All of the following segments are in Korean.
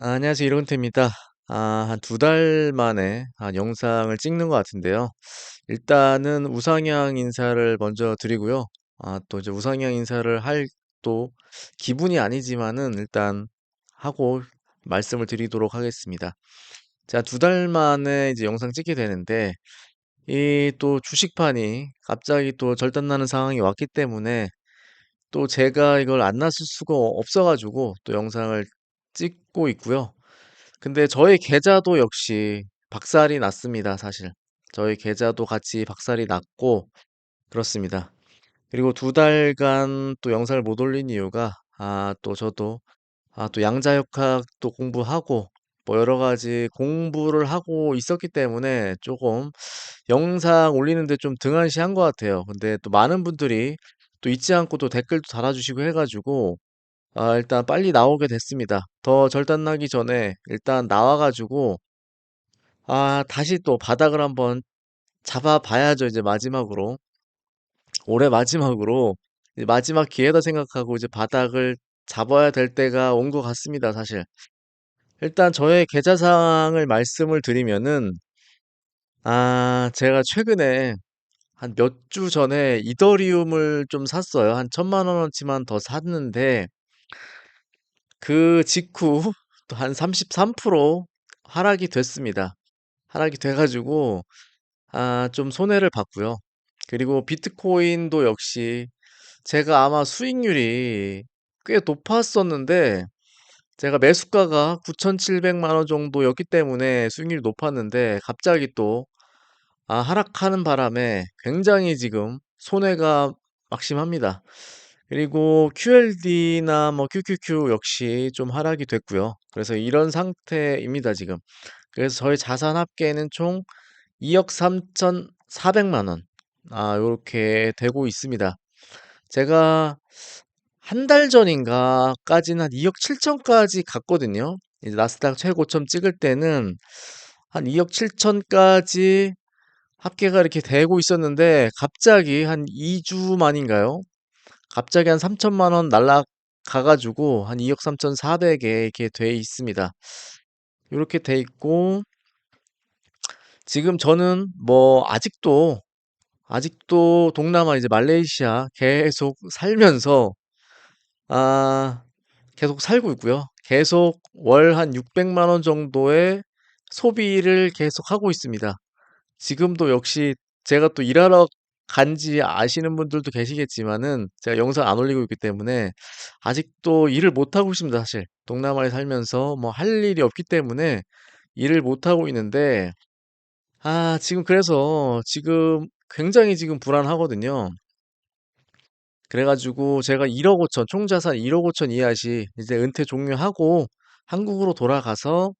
아, 안녕하세요. 이런태입니다. 아, 한두달 만에 한 영상을 찍는 것 같은데요. 일단은 우상향 인사를 먼저 드리고요. 아, 또 이제 우상향 인사를 할 또 기분이 아니지만은 일단 하고 말씀을 드리도록 하겠습니다. 자, 두달 만에 이제 영상 찍게 되는데, 이 또 주식판이 갑자기 또 절단나는 상황이 왔기 때문에 또 제가 이걸 안 놨을 수가 없어 가지고 또 영상을 찍고 있고요. 근데 저의 계좌도 역시 박살이 났습니다, 사실. 저희 계좌도 같이 박살이 났고, 그렇습니다. 그리고 두 달간 또 영상을 못 올린 이유가, 아, 또 저도, 아, 또 양자역학도 공부하고, 뭐 여러 가지 공부를 하고 있었기 때문에 조금 영상 올리는 데 좀 등한시한 것 같아요. 근데 또 많은 분들이 또 잊지 않고 또 댓글도 달아주시고 해 가지고, 아, 일단 빨리 나오게 됐습니다. 더 절단 나기 전에 일단 나와가지고, 아, 다시 또 바닥을 한번 잡아봐야죠. 이제 마지막으로. 올해 마지막으로. 마지막 기회다 생각하고 이제 바닥을 잡아야 될 때가 온 것 같습니다. 사실. 일단 저의 계좌 상황을 말씀을 드리면은, 아, 제가 최근에 한 몇 주 전에 이더리움을 좀 샀어요. 한 천만 원어치만 더 샀는데, 그 직후 또 한 33% 하락이 됐습니다. 하락이 돼가지고, 아, 좀 손해를 봤고요. 그리고 비트코인도 역시 제가 아마 수익률이 꽤 높았었는데, 제가 매수가가 9,700만 원 정도였기 때문에 수익률이 높았는데, 갑자기 또, 아, 하락하는 바람에 굉장히 지금 손해가 막심합니다. 그리고 QLD나 뭐 QQQ 역시 좀 하락이 됐고요. 그래서 이런 상태입니다, 지금. 그래서 저희 자산 합계는 총 2억 3,400만 원. 아, 요렇게 되고 있습니다. 제가 한 달 전인가까지는 한 2억 7천까지 갔거든요. 이제 나스닥 최고점 찍을 때는 한 2억 7천까지 합계가 이렇게 되고 있었는데 갑자기 한 2주 만인가요? 갑자기 한 3천만 원 날라가가지고 한 2억 3,400에 이렇게 돼 있습니다. 이렇게 돼 있고 지금 저는 뭐 아직도 아직도 동남아 이제 말레이시아 계속 살면서 아 계속 살고 있고요. 계속 월 한 600만 원 정도의 소비를 계속 하고 있습니다. 지금도 역시 제가 또 일하러 간지 아시는 분들도 계시겠지만은 제가 영상 안 올리고 있기 때문에 아직도 일을 못 하고 있습니다, 사실. 동남아에 살면서 뭐 할 일이 없기 때문에 일을 못 하고 있는데 아, 지금 그래서 지금 굉장히 지금 불안하거든요. 그래 가지고 제가 1억 5천, 총 자산 1억 5천 이하시 이제 은퇴 종료하고 한국으로 돌아가서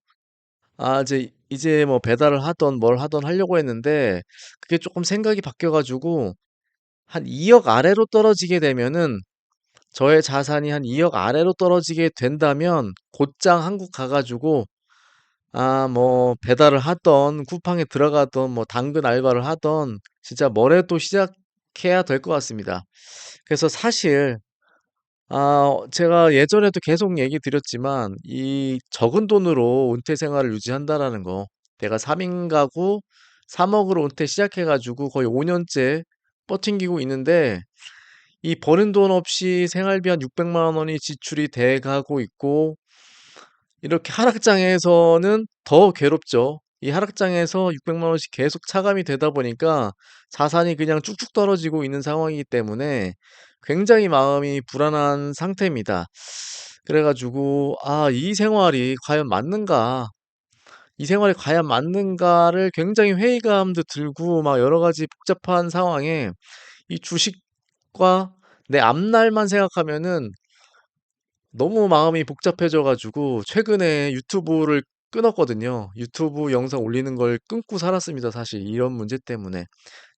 아, 이제, 이제 뭐 배달을 하던 뭘 하던 하려고 했는데 그게 조금 생각이 바뀌어 가지고 한 2억 아래로 떨어지게 되면은 저의 자산이 한 2억 아래로 떨어지게 된다면 곧장 한국 가가지고 아, 뭐 배달을 하던 쿠팡에 들어가던 뭐 당근 알바를 하던 진짜 뭐래도 시작해야 될 것 같습니다. 그래서 사실 아, 제가 예전에도 계속 얘기 드렸지만, 이 적은 돈으로 은퇴 생활을 유지한다라는 거, 내가 3 인 가구 3억으로 은퇴 시작해 가지고 거의 5 년째 버팅기고 있는데, 이 버는 돈 없이 생활비 한 600만 원이 지출이 돼 가고 있고, 이렇게 하락장에서는 더 괴롭죠. 이 하락장에서 600만 원씩 계속 차감이 되다 보니까 자산이 그냥 쭉쭉 떨어지고 있는 상황이기 때문에 굉장히 마음이 불안한 상태입니다. 그래가지고, 아, 이 생활이 과연 맞는가? 이 생활이 과연 맞는가를 굉장히 회의감도 들고 막 여러 가지 복잡한 상황에 이 주식과 내 앞날만 생각하면은 너무 마음이 복잡해져가지고 최근에 유튜브를 끊었거든요. 유튜브 영상 올리는 걸 끊고 살았습니다. 사실 이런 문제 때문에.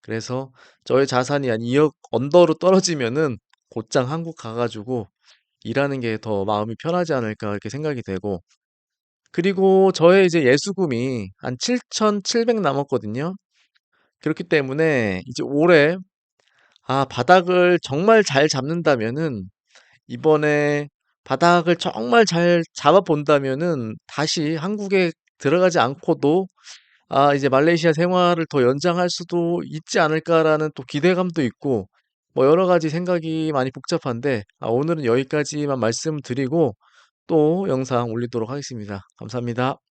그래서 저의 자산이 한 2억 언더로 떨어지면은 곧장 한국 가가지고 일하는 게 더 마음이 편하지 않을까 이렇게 생각이 되고 그리고 저의 이제 예수금이 한 7,700 남았거든요. 그렇기 때문에 이제 올해 아 바닥을 정말 잘 잡는다면은 이번에 바닥을 정말 잘 잡아 본다면은 다시 한국에 들어가지 않고도 아, 이제 말레이시아 생활을 더 연장할 수도 있지 않을까라는 또 기대감도 있고 뭐 여러 가지 생각이 많이 복잡한데 아, 오늘은 여기까지만 말씀드리고 또 영상 올리도록 하겠습니다. 감사합니다.